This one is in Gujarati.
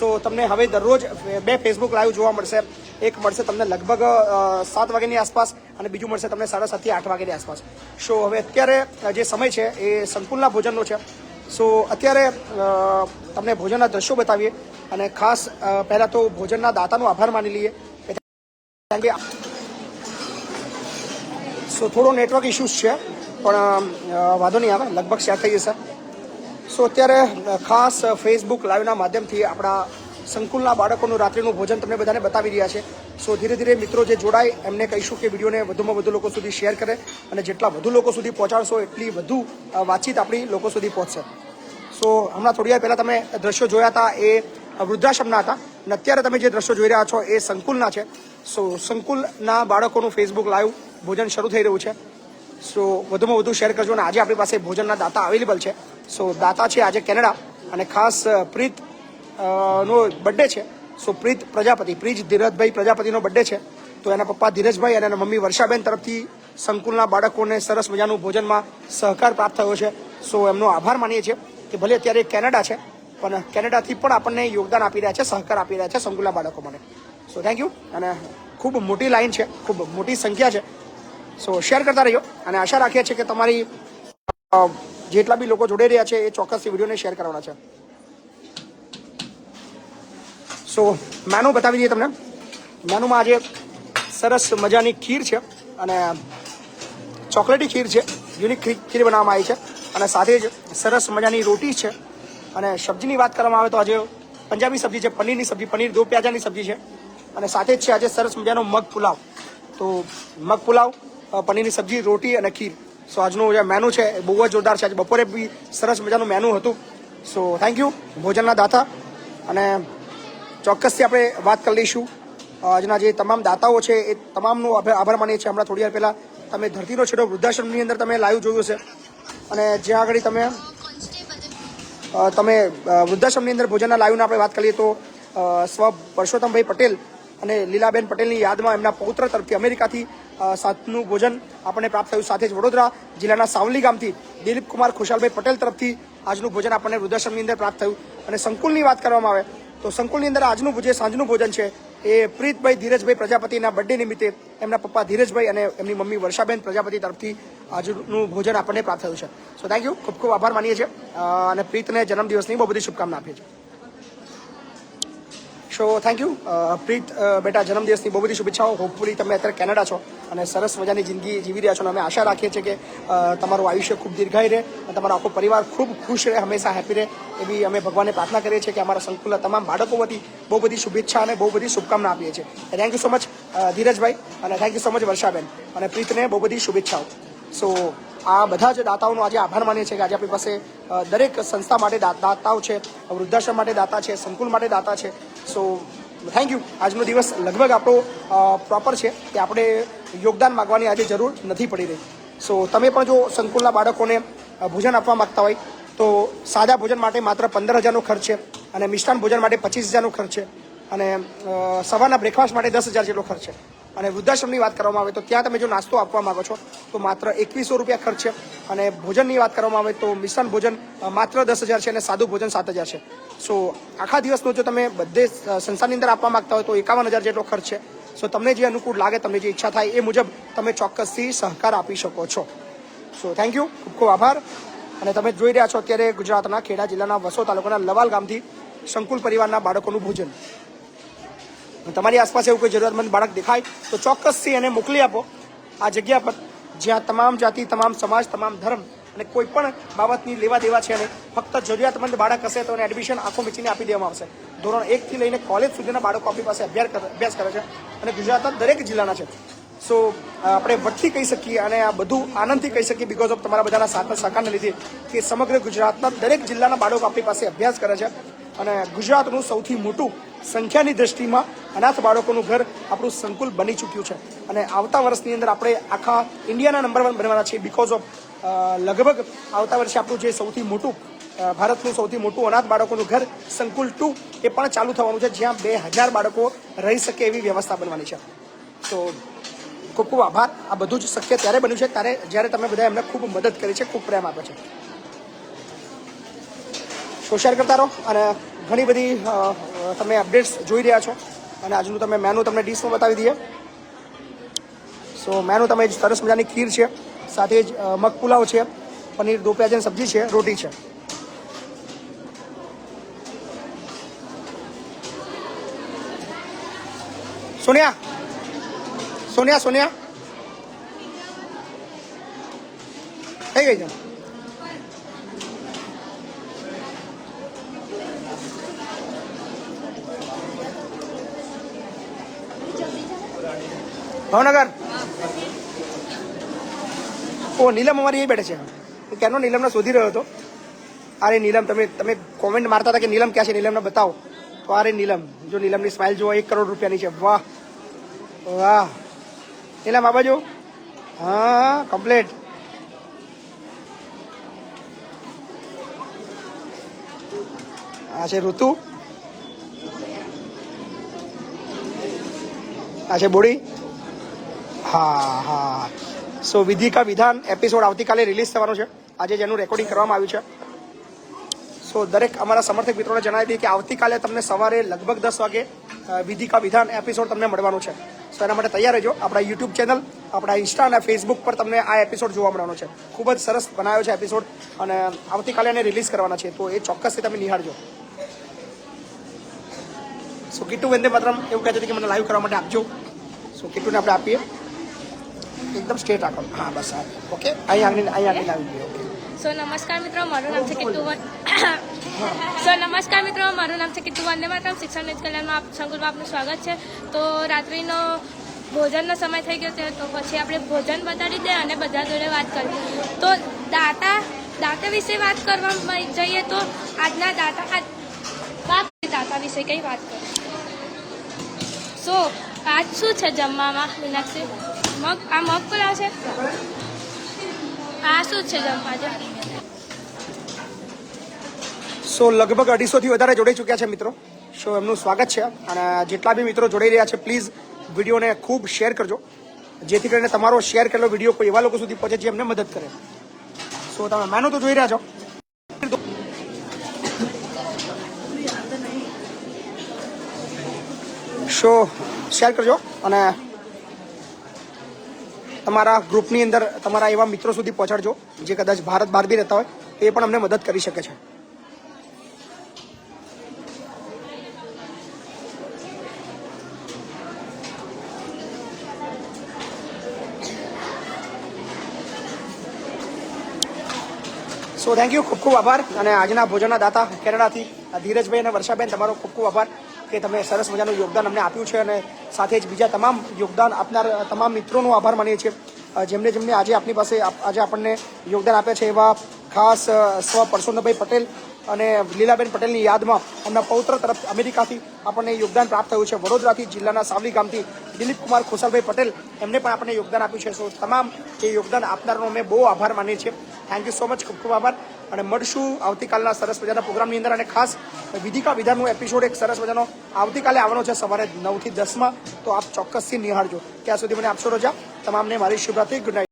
સો તમને હવે દરરોજ બે ફેસબુક લાઈવ જોવા મળશે. એક મળશે તમને લગભગ સાત વાગ્યાની આસપાસ અને બીજું મળશે તમને સાડા સાતથી આઠ વાગ્યાની આસપાસ. સો હવે અત્યારે જે સમય છે એ સંકુલના ભોજનનો છે. સો અત્યારે તમને ભોજનના દ્રશ્યો બતાવીએ અને ખાસ પહેલાં તો ભોજનના દાતાનો આભાર માની લઈએ. સો, થોડો નેટવર્ક ઇશ્યુઝ છે, પણ વાંધો નહીં આવે. લગભગ શેર થઈ જશે. સો અત્યારે ખાસ ફેસબુક લાઈવના માધ્યમથી આપણા સંકુલના બાળકોનું રાત્રિનું ભોજન તમને બધાને બતાવી રહ્યા છે. સો ધીરે ધીરે મિત્રો જે જોડાય, એમને કહીશું કે વિડીયોને વધુમાં વધુ લોકો સુધી શેર કરે અને જેટલા વધુ લોકો સુધી પહોંચાડશો, એટલી વધુ વાતચીત આપણી લોકો સુધી પહોંચશે. સો હમણાં થોડી પહેલાં તમે દ્રશ્યો જોયા હતા, એ વૃદ્ધાશ્રમના હતા અને અત્યારે તમે જે દ્રશ્યો જોઈ રહ્યા છો, એ સંકુલના છે. સો સંકુલના બાળકોનું ફેસબુક લાઈવ ભોજન શરૂ થઈ રહ્યું છે. સો વધુમાં વધુ શેર કરજો અને આજે આપણી પાસે ભોજનના દાતા અવેલેબલ છે. સો દાતા છે આજે કેનેડા અને ખાસ પ્રીત નો બર્થડે છે. સો પ્રીત પ્રજાપતિ, પ્રીત ધીરજભાઈ પ્રજાપતિનો બર્થડે છે. તો એના પપ્પા ધીરજભાઈ અને એના મમ્મી વર્ષાબેન તરફથી સંકુલના બાળકોને સરસ મજાનું ભોજનમાં સહકાર પ્રાપ્ત થયો છે. સો એમનો આભાર માનીએ છીએ કે ભલે અત્યારે કેનેડા છે, પણ કેનેડાથી પણ આપણને યોગદાન આપી રહ્યા છે, સહકાર આપી રહ્યા છે સંકુલના બાળકો માટે. સો થેન્ક યુ અને ખૂબ મોટી લાઈન છે, ખૂબ મોટી સંખ્યા છે. સો શેર કરતા રહ્યો અને આશા રાખીએ છીએ કે તમારી જેટલા બી લોકો જોડે રહ્યા છે, એ ચોક્કસ વિડીયોને શેર કરવાના છે. સો મેનુ બતાવી દઈએ તમને. મેનુમાં આજે સરસ મજાની ખીર છે અને ચોકલેટી ખીર છે, યુનિક ખીર બનાવવામાં આવી છે અને સાથે જ સરસ મજાની રોટી છે અને સબ્જીની વાત કરવામાં આવે તો આજે પંજાબી સબ્જી છે, પનીરની સબ્જી, પનીર દો પ્યાજાની સબ્જી છે અને સાથે જ છે આજે સરસ મજાનો મગ પુલાવ. તો મગ પુલાવ પનીરની સબ્જી, રોટી અને ખીર. સો આજનું જે મેનુ છે, એ બહુ જ જોરદાર છે. આજે બપોરે બી સરસ મજાનું મેનુ હતું. સો થેન્ક યુ ભોજનના દાતા. અને ચોક્કસથી આપણે વાત કરી લઈશું. આજના જે તમામ દાતાઓ છે, એ તમામનો આભાર માનીએ છીએ. હમણાં થોડી વાર પહેલાં તમે ધરતીનો છેડો વૃદ્ધાશ્રમની અંદર તમે લાઈવ જોયું છે. અને જ્યાં આગળ તમે તમે વૃદ્ધાશ્રમની અંદર ભોજનના લાઈવના આપણે વાત કરીએ તો સ્વ પરસોત્તમભાઈ પટેલ અને લીલાબેન પટેલની યાદમાં એમના પૌત્ર તરફથી અમેરિકાથી સાતનું ભોજન આપણને પ્રાપ્ત થયું. સાથે જ વડોદરા જિલ્લાના સાવલી ગામથી દિલીપ કુમાર ખુશાલભાઈ પટેલ તરફથી આજનું ભોજન આપણને વૃદ્ધાશ્રમની અંદર પ્રાપ્ત થયું. અને સંકુલની વાત કરવામાં આવે, તો સંકુલની અંદર આજનું જે સાંજનું ભોજન છે એ પ્રીતભાઈ ધીરજભાઈ પ્રજાપતિના બર્થડે નિમિત્તે એમના પપ્પા ધીરજભાઈ અને એમની મમ્મી વર્ષાબેન પ્રજાપતિ તરફથી આજનું ભોજન આપણને પ્રાપ્ત થયું છે. સો થેન્ક યુ ખૂબ ખૂબ આભાર માનીએ છીએ. અને પ્રીતને જન્મદિવસની બહુ બધી શુભકામના આપીએ છીએ. સો થેન્ક યુ પ્રીત બેટા, જન્મદિવસની બહુ બધી શુભેચ્છાઓ. હોપફુલી તમે અત્યારે કેનેડા છો અને સરસ મજાની જિંદગી જીવી રહ્યા છો અને અમે આશા રાખીએ છીએ કે તમારું આયુષ્ય ખૂબ દીર્ઘાય રહે અને તમારો આખો પરિવાર ખૂબ ખુશ રહે, હંમેશા હેપી રહે એવી અમે ભગવાનને પ્રાર્થના કરીએ છીએ કે અમારા સંકુલના તમામ બાળકો વતી બહુ બધી શુભેચ્છા અને બહુ બધી શુભકામના આપીએ છીએ. Thank you so much Dhirajbhai અને thank you so much Varshaben અને પ્રીતને બહુ બધી શુભેચ્છાઓ. સો આ બધા જ દાતાઓનો આજે આભાર માનીએ છીએ કે આજે આપણી પાસે દરેક સંસ્થા માટે દાતાઓ છે, વૃદ્ધાશ્રમ માટે દાતા છે, સંકુલ માટે દાતા છે. સો થેન્ક યુ આજનો દિવસ લગભગ આપણો પ્રોપર છે કે આપણે યોગદાન માગવાની આજે જરૂર નથી પડી રહી. સો તમે પણ જો સંકુલના બાળકોને ભોજન આપવા માગતા હોય, તો સાદા ભોજન માટે માત્ર પંદર હજારનો ખર્ચ છે અને મિષ્ટાન ભોજન માટે પચીસ હજારનો ખર્ચ છે અને સવારના બ્રેકફાસ્ટ માટે દસ હજાર જેટલો ખર્ચ છે. અને વૃદ્ધાશ્રમની વાત કરવામાં આવે તો ત્યાં તમે જો નાસ્તો આપવા માંગો છો, તો માત્ર એકવીસો રૂપિયા ખર્ચ છે. અને ભોજનની વાત કરવામાં આવે તો મિષ્ટાન ભોજન માત્ર દસ હજાર છે અને સાદું ભોજન સાત હજાર છે. સો, આખા દિવસનો જો તમે બધે સંસ્થાની અંદર આપવા માંગતા હોય તો એકાવન હજાર જેટલો ખર્ચ છે. સો, તમને જે અનુકૂળ લાગે, તમને જે ઈચ્છા થાય એ મુજબ તમે ચોક્કસથી સહકાર આપી શકો છો. સો થેન્ક યુ ખૂબ ખૂબ આભાર. અને તમે જોઈ રહ્યા છો અત્યારે ગુજરાતના ખેડા જિલ્લાના વસો તાલુકાના લવાલ ગામથી સંકુલ પરિવારના બાળકોનું ભોજન. તમારી આસપાસ એવું કોઈ જરૂરિયાતમંદ બાળક દેખાય તો ચોક્કસથી એને મોકલી આપો આ જગ્યા પર, જ્યાં તમામ જાતિ, તમામ સમાજ, તમામ ધર્મ અને કોઈ પણ બાબતની લેવા દેવા છે અને ફક્ત જરૂરિયાતમંદ બાળક હશે તો એને એડમિશન આંખો મીચીને આપી દેવામાં આવશે. ધોરણ એકથી લઈને કોલેજ સુધીના બાળકો આપણી પાસે અભ્યાસ કરે અભ્યાસ કરે છે અને ગુજરાતના દરેક જિલ્લાના છે. સો આપણે વટથી કહી શકીએ અને આ બધું આનંદથી કહી શકીએ બિકોઝ ઓફ તમારા બધાના સાથ સહકારને લીધે કે સમગ્ર ગુજરાતના દરેક જિલ્લાના બાળકો આપણી પાસે અભ્યાસ કરે છે. અને ગુજરાતનું સૌથી મોટું સંખ્યાની દ્રષ્ટિમાં અનાથ બાળકોનું ઘર આપણું સંકુલ બની ચૂક્યું છે. અને આવતા વર્ષની અંદર આપણે આખા ઇન્ડિયાના નંબર વન બનવાના છીએ બિકોઝ ઓફ લગભગ આવતા વર્ષે આપણું જે સૌથી મોટું ભારતનું સૌથી મોટું અનાથ બાળકોનું ઘર સંકુલ ટુ એ પણ ચાલુ થવાનું છે, જ્યાં બે હજાર બાળકો રહી શકે એવી વ્યવસ્થા બનવાની છે. તો ખૂબ ખૂબ આભાર. આ બધું જ શક્ય ત્યારે બન્યું છે, ત્યારે જ્યારે તમે બધા એમને ખૂબ મદદ કરી છે, ખૂબ પ્રેમ આપે છે. હોશિયાર કરતા રહો અને ઘણી બધી તમે અપડેટ્સ જોઈ રહ્યા છો. અને આજનું તમે મેનુ તમને ડીશમાં બતાવી દઈએ. સો મેનુ તમે સરસ મજાની ખીર છે, સાથે જ મગ પુલાવ છે, પનીર દો પ્યાજની સબ્જી છે, રોટી છે. સોનિયા સોનિયા સોનિયા. થઈ ગઈ છે. ભાવનગર? ઓ, નીલમ અમારી એ બેઠે છે. હું ક્યાંનો નીલમને શોધી રહ્યો હતો? અરે નીલમ, તમે તમે કોમેન્ટ મારતા હતા કે નીલમ ક્યાં છે? નીલમને બતાવો. તો અરે નીલમ, જો નીલમની સ્માઇલ જુઓ, એક કરોડ રૂપિયાની છે. વાહ. વાહ. નીલમ, આ બાજુ? હા કમ્પ્લેટ આ છે ઋતુ. આ છે બોડી. હા હા. સો વિધિ કા વિધાન એપિસોડ આવતીકાલે રિલીઝ થવાનો છે. આજે જેનું રેકોર્ડિંગ કરવામાં આવ્યું છે. સો દરેક અમારા સમર્થક મિત્રોને જણાવી દઈએ કે આવતીકાલે તમને સવારે લગભગ દસ વાગે વિધિ કા વિધાન એપિસોડ તમને મળવાનું છે. સો એના માટે તૈયાર રહેજો. આપણા યુટ્યુબ ચેનલ આપણા ઇન્સ્ટા અને ફેસબુક પર તમને આ એપિસોડ જોવા મળવાનો છે. ખૂબ જ સરસ બનાવ્યો છે એપિસોડ અને આવતીકાલે એને રિલીઝ કરવાના છે. તો એ ચોક્કસથી તમે નિહાળજો. સો કીટુ વંદે માતરમ એવું કહેતી હતી કે મને લાઈવ કરવા માટે આપજો. સો કીટુને આપણે આપીએ. એકદમ સ્ટ્રેટ રાખો. હા, બસ, હા. ઓકે? અહીં આગળ અહીં આગળ આવી ગયો સો નમસ્કાર મિત્રો, મારું નામ છે કિટ્ટુ વન સો નમસ્કાર મિત્રો, મારું નામ છે કિટ્ટુ વંદે માતરમ. શિક્ષણ નિજ કલ્યાણમાં આપ સંકુલમાં આપનું સ્વાગત છે. તો રાત્રિનો ભોજનનો સમય થઈ ગયો છે, તો પછી આપણે ભોજન બતાડી દે અને બધા જોડે વાત કરીએ તો દાતા દાતા વિશે વાત કરવા જઈએ તો આજના દાતા બાપ દાતા વિશે કઈ વાત કરો? સો, આજ શું છે જમવામાં, મીનાક્ષી? મગ આ મગ પુલાવ છે? આ શું છે જમવા સો લગભગ અઢીસોથી વધારે જોડાઈ ચૂક્યા છે મિત્રો. સો એમનું સ્વાગત છે અને જેટલા બી મિત્રો જોડાઈ રહ્યા છે પ્લીઝ વિડીયોને ખૂબ શેર કરજો. જેથી કરીને તમારો શેર કરેલો વીડિયો કોઈ એવા લોકો સુધી પહોંચે જે એમને મદદ કરે. સો તમે મેનુ તો જોઈ રહ્યા છો. શો શેર કરજો અને તમારા ગ્રુપની અંદર તમારા એવા મિત્રો સુધી પહોંચાડજો, જે કદાચ ભારત બહાર બી રહેતા હોય એ પણ અમને મદદ કરી શકે છે. સો થેન્ક યુ ખૂબ ખૂબ આભાર. અને આજના ભોજનના દાતા કેનેડાથી ધીરજભાઈ અને વર્ષાબેન, તમારો ખૂબ ખૂબ આભાર. કે તમે સરસ મજાનું યોગદાન અમને આપ્યું છે અને સાથે જ બીજા તમામ યોગદાન આપનાર, તમામ મિત્રોનો આભાર માનીએ છીએ. જેમને જેમને આજે આપની પાસે આજે આપણને યોગદાન આપ્યા છે એવા ખાસ સ્વ પરસોન્નભાઈ પટેલ અને લીલાબેન પટેલની યાદમાં એમના પૌત્ર તરફ અમેરિકાથી આપણને યોગદાન પ્રાપ્ત થયું છે. વડોદરાથી જિલ્લાના સાવલી ગામથી દિલીપ કુમાર ખુશાલભાઈ પટેલ એમને પણ આપણને યોગદાન આપ્યું છે. સો, તમામ એ યોગદાન આપનારનો અમે બહુ આભાર માનીએ છીએ. થેન્ક યુ સો મચ ખૂબ ખૂબ આભાર. અને મળશું આવતીકાલના સરસ મજાના પ્રોગ્રામની અંદર. અને ખાસ વિધિકા વિધાનનો એપિસોડ એક સરસ મજાનો આવતીકાલે આવવાનો છે સવારે નવથી દસમાં. તો આપ ચોક્કસથી નિહાળજો. ત્યાં સુધી મને આપશો રજા. તમામને મારી શુભરાત્રી. Good night